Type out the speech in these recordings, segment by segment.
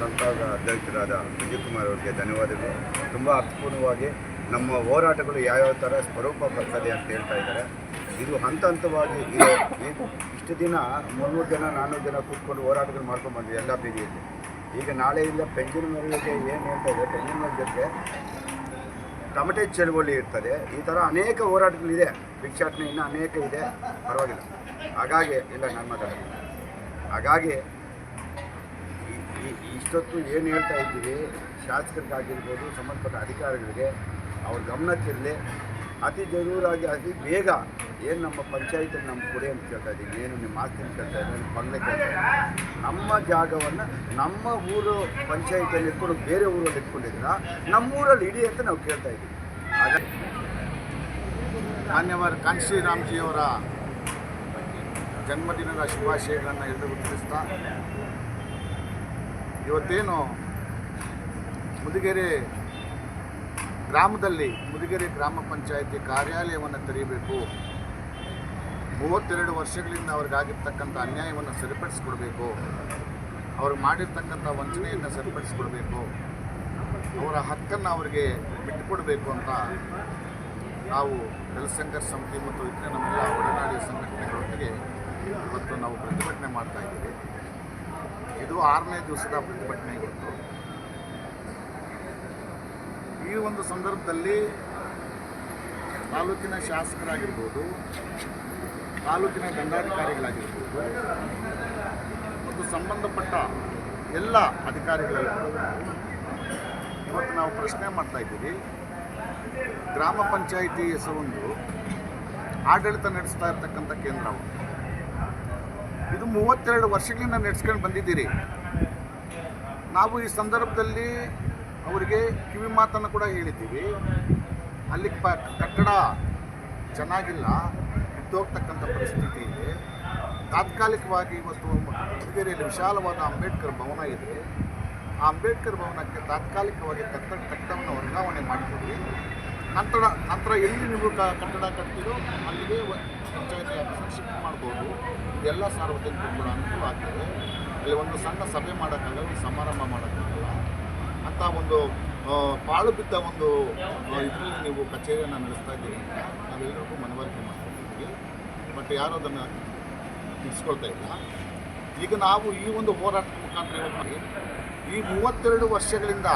ಸಂಸ್ಥಾದ ಅಧ್ಯಕ್ಷರಾದ ವಿಜಯಕುಮಾರ್ ಅವರಿಗೆ ಧನ್ಯವಾದಗಳು. ತುಂಬ ಅರ್ಥಪೂರ್ಣವಾಗಿ ನಮ್ಮ ಹೋರಾಟಗಳು ಯಾವ್ಯಾವ ಥರ ಸ್ವರೂಪ ಬರ್ತದೆ ಅಂತ ಹೇಳ್ತಾ ಇದ್ದಾರೆ. ಇದು ಹಂತ ಹಂತವಾಗಿ ಇಷ್ಟು ದಿನ ಮುನ್ನೂರು ಜನ ನಾನ್ನೂರು ಜನ ಕೂತ್ಕೊಂಡು ಹೋರಾಟಗಳು ಮಾಡ್ಕೊಂಡು ಬಂದ್ವಿ ಎಲ್ಲ ಬೀದಿಯಲ್ಲಿ. ಈಗ ನಾಳೆಯಿಂದ ಪೆಂಜಿನ ಮೆರಳಿಗೆ ಏನು ಹೇಳ್ತಾ ಇದೆ, ಪೆಂಜಿನ ಜೊತೆ ಟಮಟೆ ಚಳುವಳಿ ಇರ್ತದೆ. ಈ ಥರ ಅನೇಕ ಹೋರಾಟಗಳಿದೆ. ಭಿಕ್ಷಾಟನೆ ಇನ್ನೂ ಅನೇಕ ಇದೆ. ಪರವಾಗಿಲ್ಲ. ಹಾಗಾಗಿ, ಇಲ್ಲ, ನಾನು ಮಾತಾಡೋದು ಹಾಗಾಗಿ ಇಷ್ಟೊತ್ತು ಏನು ಹೇಳ್ತಾ ಇದ್ದೀವಿ ಶಾಸಕರಿಗಾಗಿರ್ಬೋದು, ಸಂಬಂಧಪಟ್ಟ ಅಧಿಕಾರಿಗಳಿಗೆ ಅವ್ರ ಗಮನಕ್ಕಿರಲಿ. ಅತಿ ಜರೂರಾಗಿ, ಅತಿ ಬೇಗ ಏನು ನಮ್ಮ ಪಂಚಾಯತಿಗೆ ನಮ್ಮ ಕೊಡಿ ಅಂತ ಕೇಳ್ತಾ ಇದ್ದೀವಿ ಏನು ನಿಮ್ಮ ಆಸ್ತಿ ಅಂತ ಕೇಳ್ತಾ ಇದ್ದೀವಿ ಬಂಗ್ಲೆ ಕೇಳ್ತಾ ಇದ್ದೀವಿ ನಮ್ಮ ಜಾಗವನ್ನು ನಮ್ಮ ಊರು ಪಂಚಾಯತಿಯಲ್ಲಿ ಇಟ್ಕೊಂಡು ಬೇರೆ ಊರಲ್ಲಿ ಇಟ್ಕೊಂಡಿದ್ದೀರಾ? ನಮ್ಮೂರಲ್ಲಿ ಇಡಿ ಅಂತ ನಾವು ಕೇಳ್ತಾ ಇದ್ದೀವಿ. ಹಾಗಾಗಿ ಮಾನ್ಯವಾದ ಕಾಂಶಿ ರಾಮ್ಜಿಯವರ ಜನ್ಮದಿನದ ಶುಭಾಶಯಗಳನ್ನು ಎಲ್ಲರೂ ತಿಳಿಸ್ತಾ ಇವತ್ತೇನು ಮುದಿಗೆರೆ ಗ್ರಾಮದಲ್ಲಿ ಮುದಿಗೆರೆ ಗ್ರಾಮ ಪಂಚಾಯಿತಿ ಕಾರ್ಯಾಲಯವನ್ನು ತೆರೆಯಬೇಕು. ಮೂವತ್ತೆರಡು ವರ್ಷಗಳಿಂದ ಅವ್ರಿಗಾಗಿರ್ತಕ್ಕಂಥ ಅನ್ಯಾಯವನ್ನು ಸರಿಪಡಿಸ್ಕೊಡ್ಬೇಕು. ಅವ್ರು ಮಾಡಿರ್ತಕ್ಕಂಥ ವಂಚನೆಯನ್ನು ಸರಿಪಡಿಸ್ಕೊಡ್ಬೇಕು. ಅವರ ಹಕ್ಕನ್ನು ಅವರಿಗೆ ಬಿಟ್ಟುಕೊಡಬೇಕು ಅಂತ ನಾವು ಜಲಸಂಘರ್ಷ ಸಮಿತಿ ಮತ್ತು ಇತರ ನಮ್ಮೆಲ್ಲ ಒಡನಾಡಿ ಸಂಘಟನೆಗಳೊಂದಿಗೆ ಇವತ್ತು ನಾವು ಪ್ರತಿಭಟನೆ ಮಾಡ್ತಾ ಇದ್ದೀವಿ. ಇದು ಆರನೇ ದಿವಸದ ಪ್ರತಿಭಟನೆ ಇವತ್ತು ಈ ಒಂದು ಸಂದರ್ಭದಲ್ಲಿ ತಾಲೂಕಿನ ಶಾಸಕರಾಗಿರ್ಬೋದು, ತಾಲೂಕಿನ ದಂಡಾಧಿಕಾರಿಗಳಾಗಿರ್ಬೋದು, ಮತ್ತು ಸಂಬಂಧಪಟ್ಟ ಎಲ್ಲ ಅಧಿಕಾರಿಗಳಿರ್ಬೋದು ಇವತ್ತು ನಾವು ಪ್ರಶ್ನೆ ಮಾಡ್ತಾ ಇದ್ದೀವಿ. ಗ್ರಾಮ ಪಂಚಾಯಿತಿ ಹೆಸರೊಂದು ಆಡಳಿತ ನಡೆಸ್ತಾ ಇರ್ತಕ್ಕಂಥ ಕೇಂದ್ರವು ಇದು ಮೂವತ್ತೆರಡು ವರ್ಷಗಳಿಂದ ನಡೆಸ್ಕೊಂಡು ಬಂದಿದ್ದೀರಿ. ನಾವು ಈ ಸಂದರ್ಭದಲ್ಲಿ ಅವರಿಗೆ ಕಿವಿ ಮಾತನ್ನು ಕೂಡ ಹೇಳಿದ್ದೀವಿ. ಅಲ್ಲಿ ಪ ಕಟ್ಟಡ ಚೆನ್ನಾಗಿಲ್ಲ, ಬಿದ್ದೋಗ್ತಕ್ಕಂಥ ಪರಿಸ್ಥಿತಿ ಇದೆ. ತಾತ್ಕಾಲಿಕವಾಗಿ ಇವತ್ತು ಮಧುಗಿರಿಯಲ್ಲಿ ವಿಶಾಲವಾದ ಅಂಬೇಡ್ಕರ್ ಭವನ ಇದೆ. ಆ ಅಂಬೇಡ್ಕರ್ ಭವನಕ್ಕೆ ತಾತ್ಕಾಲಿಕವಾಗಿ ಕಟ್ಟಡ ಕಟ್ಟಡವನ್ನು ವರ್ಗಾವಣೆ ಮಾಡಿಕೊಡಿ ನಂತರ ನಂತರ ಎಲ್ಲಿ ನೀವು ಕಟ್ಟಡ ಕಟ್ತೀರೋ ಅಲ್ಲಿಗೆ ಪಂಚಾಯತಿ ಆಫೀಸ್ ಶಿಫ್ಟ್ ಮಾಡ್ಬೋದು. ಇದೆಲ್ಲ ಸಾರ್ವಜನಿಕರು ಅನುಕೂಲ ಆಗ್ತದೆ. ಅಲ್ಲಿ ಒಂದು ಸಣ್ಣ ಸಭೆ ಮಾಡೋಕ್ಕಾಗಲ್ಲ, ಒಂದು ಸಮಾರಂಭ ಮಾಡೋಕ್ಕಾಗಲ್ಲ. ಅಂತ ಒಂದು ಪಾಳು ಬಿದ್ದ ಒಂದು ಇದರಲ್ಲಿ ನೀವು ಕಚೇರಿಯನ್ನು ನಡೆಸ್ತಾ ಇದ್ದೀರಿ ನಾವೆಲ್ಲರಿಗೂ ಮನವರಿಕೆ ಮಾಡ್ಕೊಂಡಿದ್ದೀವಿ ಬಟ್ ಯಾರೂ ಅದನ್ನು ತಿಳಿಸ್ಕೊಳ್ತಾ ಇಲ್ಲ. ಈಗ ನಾವು ಈ ಒಂದು ಹೋರಾಟದ ಮುಖಾಂತರ ಹೇಳ್ತೀವಿ. ಈ ಮೂವತ್ತೆರಡು ವರ್ಷಗಳಿಂದ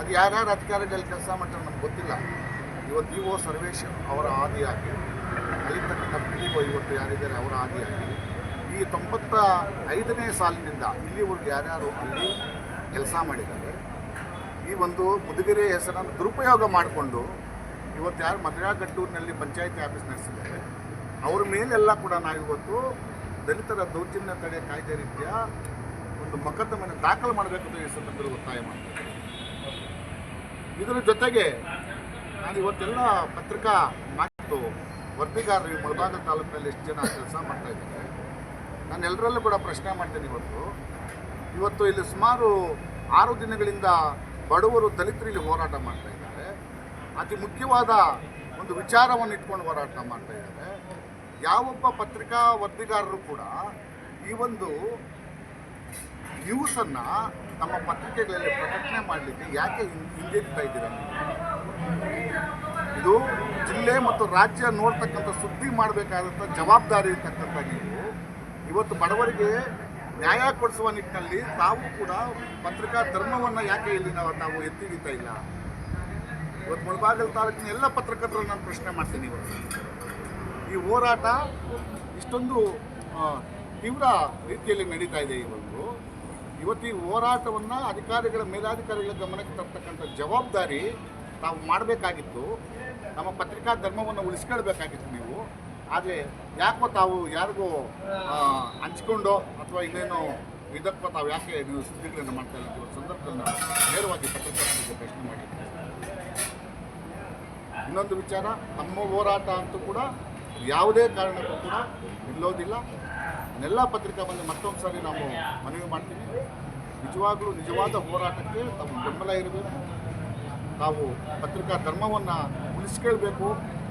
ಅದು ಯಾರ್ಯಾರು ಅಧಿಕಾರಿಗಳಲ್ಲಿ ಕೆಲಸ ಮಾಡ್ತಾರೆ ನಮ್ಗೆ ಗೊತ್ತಿಲ್ಲ. ಇವತ್ತು ಇ ಒ ಸರ್ವೇಶ್ ಅವರ ಆದಿಯಾಗಿ ಅಲ್ಲಿರ್ತಕ್ಕಂಥ ಪಿ ಒ ಇವತ್ತು ಯಾರಿದ್ದಾರೆ ಅವರ ಆದಿಯಾಗಿ, ಈ ತೊಂಬತ್ತ ಐದನೇ ಸಾಲಿನಿಂದ ಇಲ್ಲಿವರೆಗೂ ಯಾರ್ಯಾರು ಅಲ್ಲಿ ಕೆಲಸ ಮಾಡಿದ್ದಾರೆ, ಈ ಒಂದು ಮುದುಗೆರೆ ಹೆಸರನ್ನು ದುರುಪಯೋಗ ಮಾಡಿಕೊಂಡು ಇವತ್ತು ಯಾರು ಮದುರಾಗಟ್ಟೂರಿನಲ್ಲಿ ಪಂಚಾಯತಿ ಆಫೀಸ್ ನಡೆಸಿದ್ದಾರೆ, ಅವ್ರ ಮೇಲೆಲ್ಲ ಕೂಡ ನಾವಿವತ್ತು ದಲಿತರ ದೌರ್ಜನ್ಯ ತಡೆ ಕಾಯ್ದೆ ರೀತಿಯ ಒಂದು ಮೊಕದ್ದಮೆಯನ್ನು ದಾಖಲು ಮಾಡಬೇಕು ಅಂತ ಈ ಸಂದರ್ಭದಲ್ಲಿ ಒತ್ತಾಯ ಮಾಡ್ತಾರೆ ಇದರ ಜೊತೆಗೆ ನಾನು ಇವತ್ತೆಲ್ಲ ಪತ್ರಿಕಾ ಮಾತು ವರದಿಗಾರರು ಮುಳಬಾಗ ತಾಲೂಕಿನಲ್ಲಿ ಎಷ್ಟು ಜನ ಕೆಲಸ ಮಾಡ್ತಾ ಇದ್ದಾರೆ. ನಾನು ಎಲ್ಲರಲ್ಲೂ ಕೂಡ ಪ್ರಶ್ನೆ ಮಾಡ್ತೇನೆ ಇವತ್ತು. ಇವತ್ತು ಇಲ್ಲಿ ಸುಮಾರು ಆರು ದಿನಗಳಿಂದ ಬಡವರು ದಲಿತರು ಇಲ್ಲಿ ಹೋರಾಟ ಮಾಡ್ತಾ ಇದ್ದಾರೆ. ಅತಿ ಮುಖ್ಯವಾದ ಒಂದು ವಿಚಾರವನ್ನು ಇಟ್ಕೊಂಡು ಹೋರಾಟ ಮಾಡ್ತಾ ಇದ್ದಾರೆ. ಯಾವೊಬ್ಬ ಪತ್ರಿಕಾ ವರದಿಗಾರರು ಕೂಡ ಈ ಒಂದು ನ್ಯೂಸನ್ನು ನಮ್ಮ ಪತ್ರಿಕೆಗಳಲ್ಲಿ ಪ್ರಕಟಣೆ ಮಾಡಲಿಕ್ಕೆ ಯಾಕೆ ಹಿಂ- ಹಿಂಜರಿತಾ ಇದ್ದೀರಾ? ಇದು ಜಿಲ್ಲೆ ಮತ್ತು ರಾಜ್ಯ ನೋಡ್ತಕ್ಕಂಥ ಸುದ್ದಿ ಮಾಡಬೇಕಾದಂಥ ಜವಾಬ್ದಾರಿ ಇರ್ತಕ್ಕಂಥ ನೀವು. ಇವತ್ತು ಬಡವರಿಗೆ ನ್ಯಾಯ ಕೊಡಿಸುವ ನಿಟ್ಟಿನಲ್ಲಿ ತಾವು ಕೂಡ ಪತ್ರಿಕಾ ಧರ್ಮವನ್ನು ಯಾಕೆ ಇಲ್ಲಿ ನಾವು ತಾವು ಎತ್ತಿ ಹಿಡಿತಾ ಇಲ್ಲ? ಇವತ್ತು ಮುಳಬಾಗಲ್ ತಾಲೂಕಿನ ಎಲ್ಲ ಪತ್ರಕರ್ತರು ನಾನು ಪ್ರಶ್ನೆ ಮಾಡ್ತೀನಿ ಇವತ್ತು. ಈ ಹೋರಾಟ ಇಷ್ಟೊಂದು ತೀವ್ರ ರೀತಿಯಲ್ಲಿ ನಡೀತಾ ಇದೆ ಇವತ್ತು ಇವತ್ತು ಈ ಹೋರಾಟವನ್ನು ಅಧಿಕಾರಿಗಳ ಮೇಲಾಧಿಕಾರಿಗಳ ಗಮನಕ್ಕೆ ತರ್ತಕ್ಕಂಥ ಜವಾಬ್ದಾರಿ ತಾವು ಮಾಡಬೇಕಾಗಿತ್ತು. ನಮ್ಮ ಪತ್ರಿಕಾ ಧರ್ಮವನ್ನು ಉಳಿಸ್ಕೊಳ್ಬೇಕಾಗಿತ್ತು ನೀವು. ಆದರೆ ಯಾಕೋ ತಾವು ಯಾರಿಗೂ ಹಂಚಿಕೊಂಡೋ ಅಥವಾ ಇನ್ನೇನೋ ಇದಕ್ಕೋ ತಾವು ಯಾಕೆ ನೀವು ಸುದ್ದಿಗಳನ್ನು ಮಾಡ್ತಾ ಇದ್ದೀವಿ ಸಂದರ್ಭದಲ್ಲಿ ನೇರವಾಗಿ ಪತ್ರಕರ್ತರಿಗೆ ಪ್ರಶ್ನೆ ಮಾಡಿ ಇನ್ನೊಂದು ವಿಚಾರ, ನಮ್ಮ ಹೋರಾಟ ಅಂತೂ ಕೂಡ ಯಾವುದೇ ಕಾರಣಕ್ಕೂ ಕೂಡ ನಿಲ್ಲೋದಿಲ್ಲ. ಎಲ್ಲ ಪತ್ರಿಕಾ ಬಂದು ಮತ್ತೊಂದು ಸಾರಿ ನಾವು ಮನವಿ ಮಾಡ್ತೀವಿ. ನಿಜವಾಗ್ಲೂ ನಿಜವಾದ ಹೋರಾಟಕ್ಕೆ ತಮ್ಮ ಬೆಂಬಲ ಇರಬೇಕು. ತಾವು ಪತ್ರಿಕಾ ಧರ್ಮವನ್ನು ಉಳಿಸ್ಕೊಳ್ಬೇಕು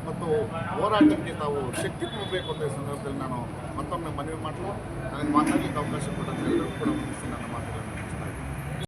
ಮತ್ತು ಹೋರಾಟಕ್ಕೆ ತಾವು ಶಕ್ತಿ ಕೊಡಬೇಕು ಅಂತ ಸಂದರ್ಭದಲ್ಲಿ ನಾನು ಮತ್ತೊಮ್ಮೆ ಮನವಿ ಮಾಡಲು ನನಗೆ ಮಾತಾಡಲಿಕ್ಕೆ ಅವಕಾಶ ಕೊಡೋದು ಎಲ್ಲರೂ ಕೂಡ ವಂದಿಸಿ